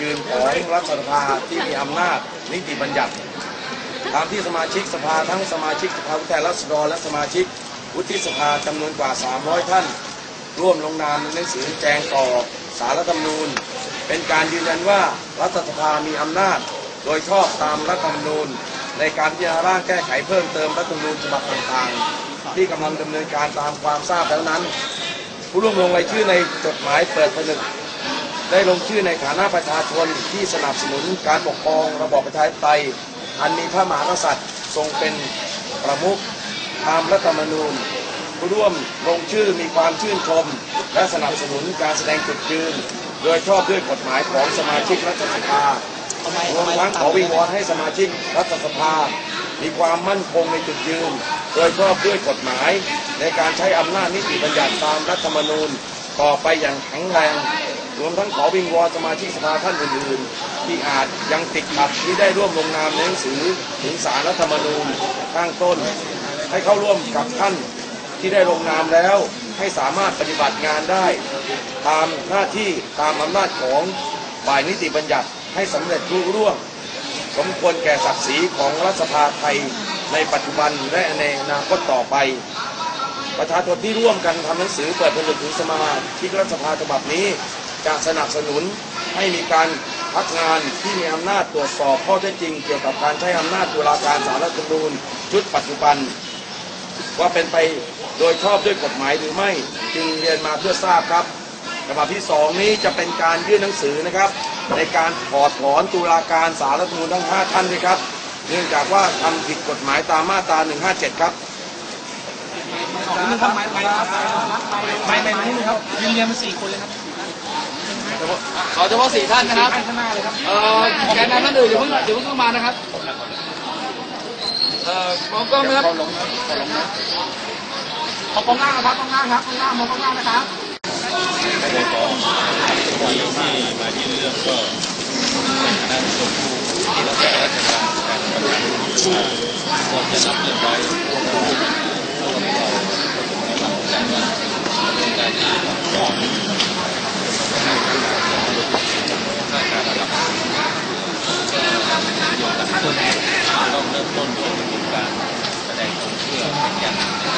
ยืนของรัฐสภาที่มีอำนาจนิติบัญญัติ ตามที่สมาชิกสภาทั้งสมาชิกสภาผู้แทนราษฎรและสมาชิกวุฒิสภาจำนวนกว่า 300 ท่าน ร่วมลงนามในหนังสือแจงต่อสารรัฐธรรมนูญ เป็นการยืนยันว่ารัฐสภามีอำนาจ โดยชอบตามรัฐธรรมนูญ ในการพิจารณาร่างแก้ไขเพิ่มเติมรัฐธรรมนูญฉบับต่างๆ ที่กำลังดำเนินการตามความทราบแล้วนั้น ผู้ร่วมลงรายชื่อในจดหมายเปิดผนึก ได้ลงชื่อในฐานะประชาชนที่สนับสนุนการปกครองระบอบประชาธิปไตย อันมีพระมหากษัตริย์ทรงเป็นประมุขตามรัฐธรรมนูญผู้ร่วมลงชื่อมีความชื่นชม และสนับสนุนการแสดงจุดยืน โดยชอบด้วยกฎหมายของสมาชิกรัฐสภารวมทั้งขอวิงวอนให้สมาชิกรัฐสภา มีความมั่นคงในจุดยืน โดยชอบด้วยกฎหมาย ในการใช้อำนาจนิติบัญญัติตามรัฐธรรมนูญ ต่อไปอย่างแข็งแรง รวมทั้งขอวิงวอนสมาชิกสภาท่านอื่นๆ ที่อาจยังติดขัดที่ได้ร่วมลงนามในหนังสือถึงสารรัฐธรรมนูญข้างต้น ให้เข้าร่วมกับท่านที่ได้ลงนามแล้วให้สามารถปฏิบัติงานได้ ตามหน้าที่ตามอำนาจของฝ่ายนิติบัญญัติให้สำเร็จรุ่ร่วง สมควรแก่ศักดิ์ศรีของรัฐสภาไทยในปัจจุบันและในอนาคตต่อไป ประชาชนที่ร่วมกันทำหนังสือเปิดผนึกถึงสมาชิกรัฐสภาฉบับนี้ จะสนับสนุนให้มีการพักงานที่มีอำนาจตรวจสอบข้อเท็จจริง เกี่ยวกับการใช้อำนาจตุลาการศาลรัฐธรรมนูญชุดปัจจุบัน ว่าเป็นไปโดยชอบด้วยกฎหมายหรือไม่จึงเรียนมาเพื่อทราบครับฉบับที่สองนี้จะเป็นการยื่นหนังสือนะครับ ในการถอดถอนตุลาการสารรัฐธรรมนูญทั้ง 5 ท่านด้วยครับ เนื่องจากว่าทำผิดกฎหมายตามมาตรา 157 ครับครับไม้ไม้ไม้ไม้ไม้นี่ครับยืนเรียงมาสี่คนเลยครับ ขอเฉพาะสี่ท่านนะครับข้างหน้าเลยครับเอ่อแกนนำท่านอื่นอย่าเพิ่งอย่าเพิ่งเข้ามานะครับเอ่อมองกล้องนะครับขอกองล่างครับกองล่างครับกอง ต้นเป็นการแสดงความองกองล่างนะค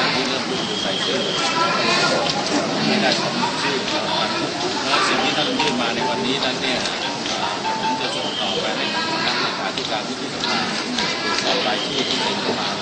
รับและสิ่งที่ท่านยื่นมาในวันนี้นั้นเนี่ยอ่าผมจะส่งต่อไปให้ทางคณะเลขาธิการวุฒิสภาตรวจสอบรายชื่ที่เป็นเข้ามา